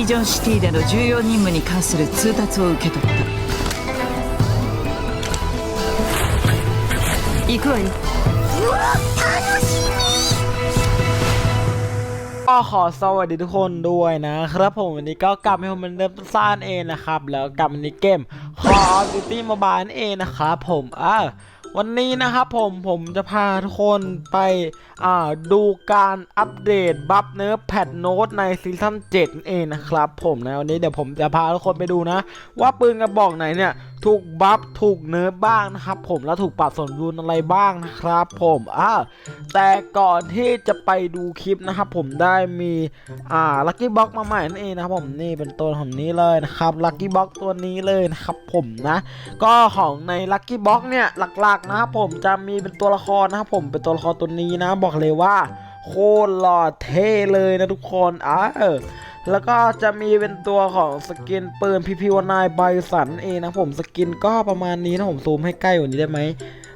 ビジョンシティでの重要任務に関する通達を受け取った行くわようわ楽しみ ก็ขอสวัสดีทุกคนด้วยนะครับผมวันนี้ก็กลับมาเหมือนเดิมต้นซ่านเองนะครับ แล้วกลับมาในเกม Call of Duty Mobile นั่นเองนะครับผมอ่า วันนี้นะครับผมผมจะพาทุกคนไปดูการอัปเดตบัฟเนื้อแพทโน้ตในซีซั่น7นั่นเองนะครับผมนะวันนี้เดี๋ยวผมจะพาทุกคนไปดูนะ ว่าปืนกระบอกไหนเนี่ย ถูกบัฟถูกเนื้อบ้างนะครับ ผมแล้วถูกปรับสมดุลอะไรบ้างนะครับ ผมอ่าแต่ก่อนที่จะไปดูคลิปนะครับ ผมได้มีอ่าลัคกี้บ็อกมาใหม่นั่นเองนะครับผมนี่เป็นตัวของนี้เลยนะครับลัคกี้บ็อกตัวนี้เลยนะครับ ผมนะ ก็ของในลัคกี้บ็อกเนี่ยหลักๆนะครับผมจะมีเป็นตัวละครนะครับผมเป็นตัวละครตัวนี้นะ บอกเลยว่า โคตรหล่อเท่เลยนะทุกคนอ่าแล้วก็จะมีเป็นตัวของสกินปืนพีพีวานายไบสันเองนะผมสกินก็ประมาณนี้นะผมซูมให้ใกล้กว่านี้ได้ไหม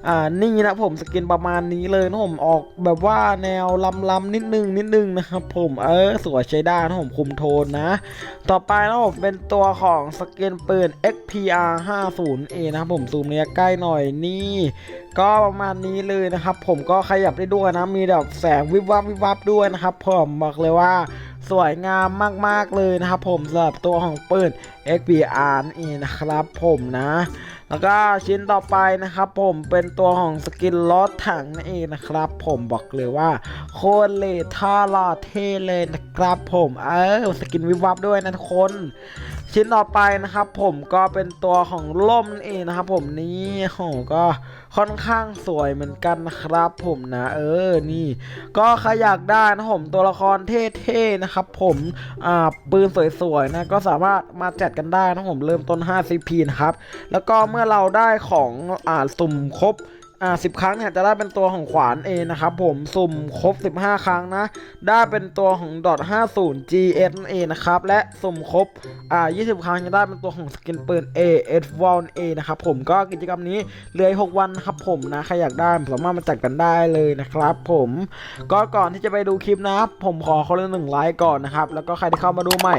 อ่านี่นะผมสกินประมาณนี้เลยนะผมออกแบบว่าแนวล้ำๆนิดนึงนิดนึงนะครับผมเออสวยใช้ได้นะผมคุมโทนนะ ต่อไปนะผมเป็นตัวของสกินปืน XPR 50A นะครับผมซูมระยะใกล้หน่อยนี่ ก็ประมาณนี้เลยนะครับ ผมก็ขยับได้ด้วยนะมีแบบแสงวิบวับวิบวับด้วยนะครับผมบอกเลยว่าสวยงามมาก ๆ เลยนะครับผมสำหรับตัวของปืน XPR นั่นะครับผมนะ แล้วก็ชิ้นต่อไปนะครับ ผมเป็นตัวของสกินรถถังนั่นเองนะครับ ผมบอกเลยว่า โคตรเลท่าล่อเท่เลยนะครับ ผมเออสกินวิบวับด้วยนะทุกคน ชิ้นต่อไปนะครับผมก็เป็นตัวของล่มนั่นเองนะครับผมนี่โหก็ค่อนข้างสวยเหมือนกันนะครับผมนะเออนี่ก็ใครอยากได้นะผมตัวละครเท่ๆนะครับผมอ่าปืนสวยๆนะก็สามารถมาจัดกันได้นะผมเริ่มต้น 5 CP นะครับแล้วก็เมื่อเราได้ของอ่าสุ่มครบ อ่าสิครั้งเนี่ยจะได้เป็นตัวของขวานเอนะครับผมสุ่มครบ 15 ครั้งนะ ได้เป็นตัวของ .50 GS นั่นเอนะครับ และสุ่มครบอ่า20 ครั้งจะได้เป็นตัวของสกินปืน AS v o l A นะครับผมก็กิจกรรมนี้เหลืออีก6วันนะครับผมนะใครอยากได้สามารถมาจัดกันได้เลยนะครับผมก็ก่อนที่จะไปดูคลิปนะครับผมขอคนละหนึ่งไลค์ก่อนนะครับแล้วก็ใครที่เข้ามาดูใหม่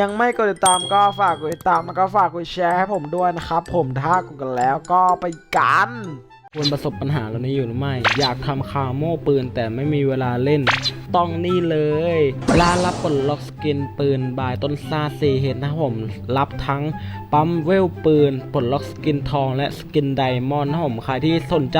ยังไม่กดติดตามก็ฝากกดติดตามแล้วก็ฝากกดแชร์ให้ผมด้วยนะครับผมถ้ากดกันแล้วก็ไปกัน ควรประสบปัญหาเหล่านี้อยู่หรือไม่ อยากทำคาโม่ปืนแต่ไม่มีเวลาเล่น ต้องนี่เลย ร้านรับปลดล็อกสกินปืนบายต้นซาซีเฮดนะผม รับทั้งปั๊มเวลปืนปลดล็อกสกินทองและสกินไดมอนด์นะผมใครที่สนใจ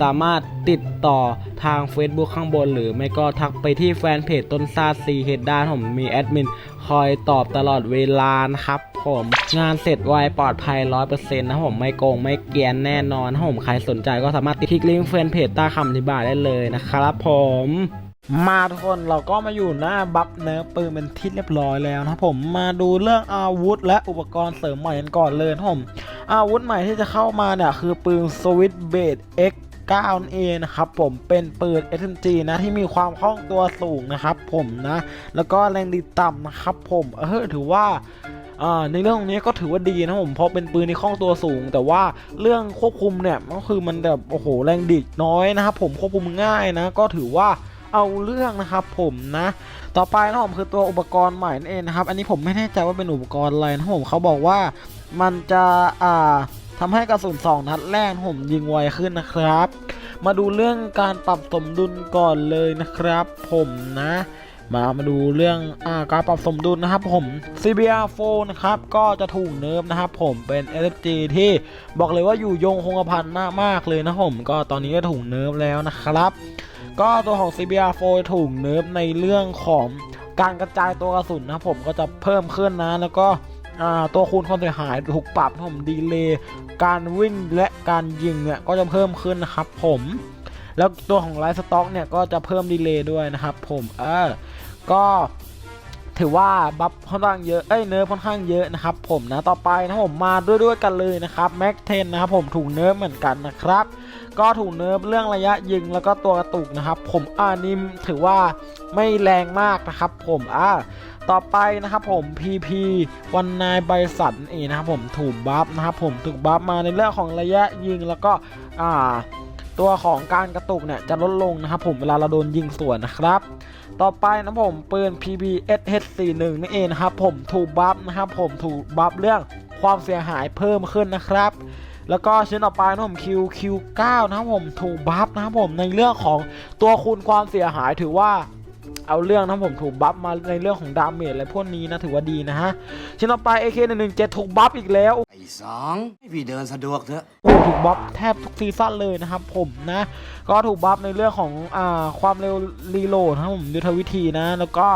สามารถติดต่อทาง Facebook ข้างบน หรือไม่ก็ทักไปที่แฟนเพจต้นซาซีเฮดด้านผมมีแอดมินคอยตอบตลอดเวลานะครับ ผมงานเสร็จไวปลอดภัย100%นะครับผมไม่โกงไม่เกียนแน่นอนผมใครสนใจก็สามารถคลิกลิงก์แฟนเพจใต้คำอธิบายได้เลยนะครับผมมาทุกคนเราก็มาอยู่หน้าบัฟเนื้อปืนเป็นที่เรียบร้อยแล้วนะผมมาดูเรื่องอาวุธ และอุปกรณ์เสริมใหม่กันก่อนเลยนะผมอาวุธใหม่ที่จะเข้ามาเนี่ยคือปืนสวิตเบด X 9นั่นเอนะครับผมเป็นปืน SMG นะที่มีความคล่องตัวสูงนะครับผมนะ แล้วก็แรงดีต่ำนะครับผมเออถือว่า ในเรื่องนี้ก็ถือว่าดีนะผมเพราะเป็นปืนที่คล่องตัวสูง แต่ว่าเรื่องควบคุมเนี่ยก็คือมันแบบโอ้โหแรงดีดน้อยนะครับผมควบคุมง่ายนะก็ถือว่าเอาเรื่องนะครับผมนะต่อไปนะผมคือตัวอุปกรณ์ใหม่นั่นเองนะครับ อันนี้ผมไม่แน่ใจว่าเป็นอุปกรณ์อะไรนะผมเขาบอกว่ามันจะอ่าทำให้กระสุนสองนัดแรกผมยิงไวขึ้นนะครับ มาดูเรื่องการปรับสมดุลก่อนเลยนะครับ ผมนะ มามาดูเรื่องอาการปรับสมดุลนะครับผม CBR4 นะครับก็จะถูกเนิร์ฟนะครับผมเป็น SFG ที่บอกเลยว่าอยู่ยงคงกระพันมากมากเลยนะผมก็ตอนนี้ก็ถูกเนิร์ฟแล้วนะครับ ก็ตัวของ CBR4 ถูกเนิร์ฟในเรื่องของการกระจายตัวกระสุนนะผมก็จะเพิ่มขึ้นนะแล้วก็ตัวคูณความเสียหายถูกปรับนะครับผมดีเลย์การวิ่งและการยิงเนี่ยก็จะเพิ่มขึ้นนะครับผม แล้วตัวของไลฟ์สต็อกเนี่ยก็จะเพิ่มดีเลย์ด้วยนะครับผมเออก็ถือว่าบัฟค่อนข้างเยอะ เอ้ยเนิร์ฟค่อนข้างเยอะนะครับผมนะ ต่อไปนะผมมาด้วยด้วยกันเลยนะครับแม็กเทนนะครับผมถูกเนิร์ฟเหมือนกันนะครับ ก็ถูกเนิร์ฟเรื่องระยะยิงแล้วก็ตัวกระตุกนะครับ ผมอ่านิมถือว่าไม่แรงมากนะครับ ผมอ่าต่อไปนะครับผม PP วันนายไบสันเองนะครับผมถูกบัฟนะครับผมถูกบัฟมาในเรื่องของระยะยิงแล้วก็อ่า ตัวของการกระตุกเนี่ยจะลดลงนะครับผมเวลาเราโดนยิงสวนนะครับ ต่อไปนะผมปืน PBSH41 นั่นเองนะครับผมถูกบัฟนะครับผมถูกบัฟเรื่องความเสียหายเพิ่มขึ้นนะครับ แล้วก็ชิ้นต่อไปนะผม QQ9 นะครับผมถูกบัฟนะครับผมในเรื่องของตัวคูณความเสียหายถือว่า เอาเรื่องนะครับผมถูกบัฟมาในเรื่องของดาเมจอะไรพวกนี้นะถือว่าดีนะฮะชิ้นต่อไป AK117 ถูกบัฟอีกแล้วไอ้สองให้พี่เดินสะดวกเถอะโอ้ถูกบัฟแทบทุกซีซั่นเลยนะครับผมนะ ก็ถูกบัฟในเรื่องของอ่าความเร็วรีโหลดนะครับผมยุทธวิธีนะแล้วก็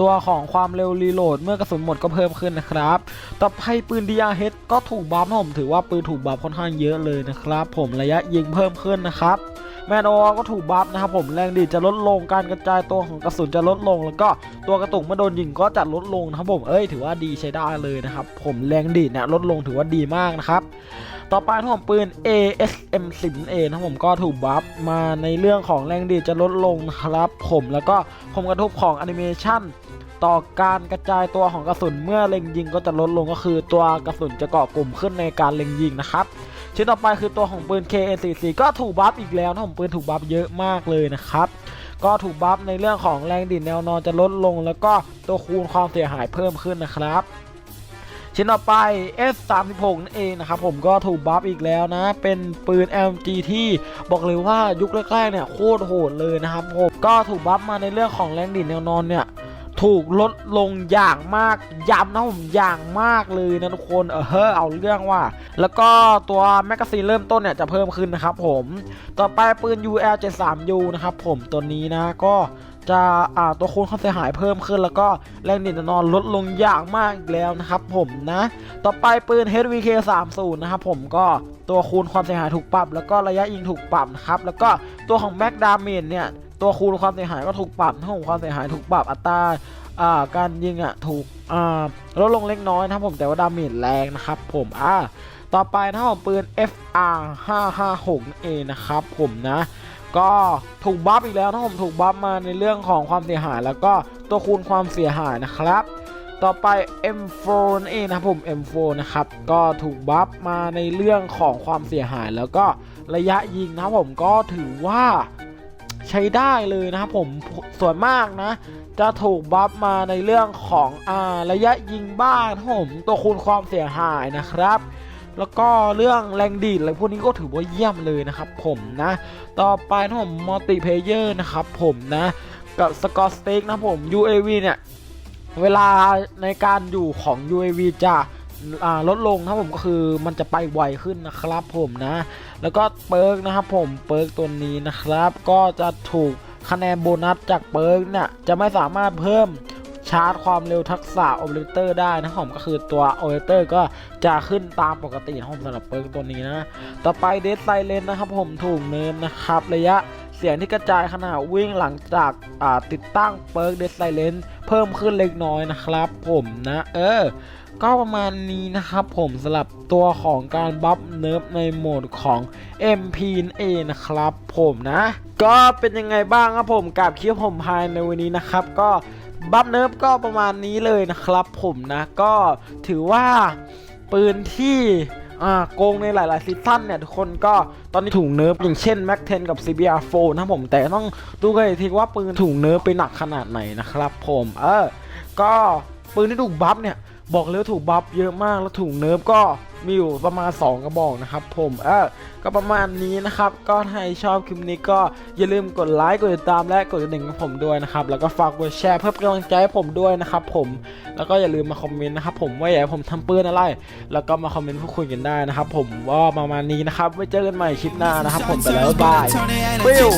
ตัวของความเร็วรีโหลดเมื่อกระสุนหมดก็เพิ่มขึ้นนะครับ ต่อไปปืน DRH ก็ถูกบัฟนะผมถือว่าปืนถูกบัฟค่อนข้างเยอะเลยนะครับ ผมระยะยิงเพิ่มขึ้นนะครับ แมนโอก็ถูกบัฟนะครับผมแรงดีดจะลดลงการกระจายตัวของกระสุนจะลดลง แล้วก็ตัวกระตุกเมื่อโดนยิงก็จะลดลงนะครับผมเอ้ยถือว่าดีใช้ได้เลยนะครับผมแรงดีดเนี่ยลดลงถือว่าดีมากนะครับต่อไปนะผมปืน ASM 10 A นะครับผมก็ถูกบัฟมาในเรื่องของแรงดีดจะลดลงนะครับผมแล้วก็ผมกระทบของแอนิเมชัน ต่อการกระจายตัวของกระสุนเมื่อเล็งยิงก็จะลดลงก็คือตัวกระสุนจะเกาะกลุ่มขึ้นในการเล็งยิงนะครับชิ้นต่อไปคือตัวของปืน KN44 ก็ถูกบัฟอีกแล้วนะผมปืนถูกบัฟเยอะมากเลยนะครับ ก็ถูกบัฟในเรื่องของแรงดีดแนวนอนจะลดลง แล้วก็ตัวคูณความเสียหายเพิ่มขึ้นนะครับชิ้นต่อไป S36 นั่นเองนะครับผมก็ถูกบัฟอีกแล้วนะ เป็นปืน LMG ที่บอกเลยว่ายุคแรกๆเนี่ยโคตรโหดเลยนะครับผมก็ถูกบัฟมาในเรื่องของแรงดีดแนวนอนเนี่ย ถูกลดลงอย่างมากย้ำนะผมอย่างมากเลยนะทุกคนเออเอาเรื่องว่า แล้วก็ตัวแมกกาซีนเริ่มต้นเนี่ยจะเพิ่มขึ้นนะครับผมต่อไปปืน UL73U นะครับผมตัวนี้นะก็จะอ่าตัวคูณความเสียหายเพิ่มขึ้น แล้วก็แรงดีดแนนอนลดลงอย่างมากอีกแล้วนะครับผมนะ ต่อไปปืน HVK 3 0นะครับผมก็ตัวคูณความเสียหายถูกปรับ แล้วก็ระยะยิงถูกปรับนะครับแล้วก็ตัวของแม็กดาเมจเนี่ย ตัวคูณความเสียหายก็ถูกปรับทั้องความเสียหายถูกปรับอัตราอ่าการยิงอะถูกอ่าลดลงเล็กน้อยนะครับผมแต่ว่าดาเมจแรงนะครับผมอ่าต่อไปนะครับผมปืน FR 556เองนะครับผมนะก็ถูกบัฟอีกแล้วนะผมถูกบัฟมาในเรื่องของความเสียหาย แล้วก็ตัวคูณความเสียหายนะครับ ต่อไป M4 นั่นเองนะครับผม M4 นะครับก็ถูกบัฟมาในเรื่องของความเสียหาย แล้วก็ระยะยิงนะผมก็ถือว่า ใช้ได้เลยนะครับผมส่วนมากนะ จะถูกบัฟมาในเรื่องของอ่าระยะยิงบ้างนะครับผมตัวคูณความเสียหายนะครับ แล้วก็เรื่องแรงดีดอะไรพวกนี้ก็ถือว่าเยี่ยมเลยนะครับผมนะ ต่อไปนะผมมัลติเพเยอร์นะครับผมนะกับสกอร์สเต็กนะผม UAV เนี่ย เวลาในการอยู่ของ UAV จะ ลดลงนะครับผมก็คือมันจะไปไวขึ้นนะครับผมนะ แล้วก็เปิร์กนะครับผมเปิร์กตัวนี้นะครับ ก็จะถูกคะแนนโบนัสจากเปิร์กเนี่ยจะไม่สามารถเพิ่มชาร์จความเร็วทักษะโอเปอเรเตอร์ได้นะผมก็คือตัวโอเปอเรเตอร์ก็จะขึ้นตามปกตินะผมสำหรับเปิร์กตัวนี้นะ ต่อไปเดสไซเลนนะครับผมถูกเนินนะครับระยะ เสียงที่กระจายขณะวิ่งหลังจากาติดตั้งเปิร์กเดสไซเลนเพิ่มขึ้นเล็กน้อยนะครับ ผมนะเออ ก็ประมาณนี้นะครับผมสำหรับตัวของการบัฟเนิร์ฟในโหมดของ MP นั่นเอนะครับผมนะ ก็เป็นยังไงบ้างครับผมกับคลิปผมภายในวันนี้นะครับก็บัฟเนิร์ฟก็ประมาณนี้เลยนะครับผมนะก็ถือว่าปืนที่ อ่าโกงในหลาย ๆ ซีซั่นเนี่ย ทุกคนก็ตอนนี้ถูกเนิร์ฟอย่างเช่นแม็กเทนกับ CBR4 นะผมแต่ต้องดูกันอีกทีว่าปืนถูกเนิร์ฟไปหนักขนาดไหนนะครับผมเออก็ปืนที่ถูกบัฟเนี่ย บอกเลยว่าถูกบัฟเยอะมากแล้วถูกเนิร์ฟก็ มีอยู่ประมาณ 2 กระบอกนะครับ ผมเออก็ประมาณนี้นะครับ ก็ถ้าใครชอบคลิปนี้ก็อย่าลืมกดไลค์กดติดตามและกดกระดิ่งให้ผมด้วยนะครับ แล้วก็ฝากกดแชร์เพื่อเป็นกำลังใจให้ผมด้วยนะครับ ผมแล้วก็อย่าลืมมาคอมเมนต์นะครับผมว่าอยากให้ผมทำปืนอะไร แล้วก็มาคอมเมนต์พูดคุยกันได้นะครับ ผมว่าประมาณนี้นะครับไว้เจอกันใหม่คลิปหน้านะครับ ผมไปแล้วบ๊ายบาย Will.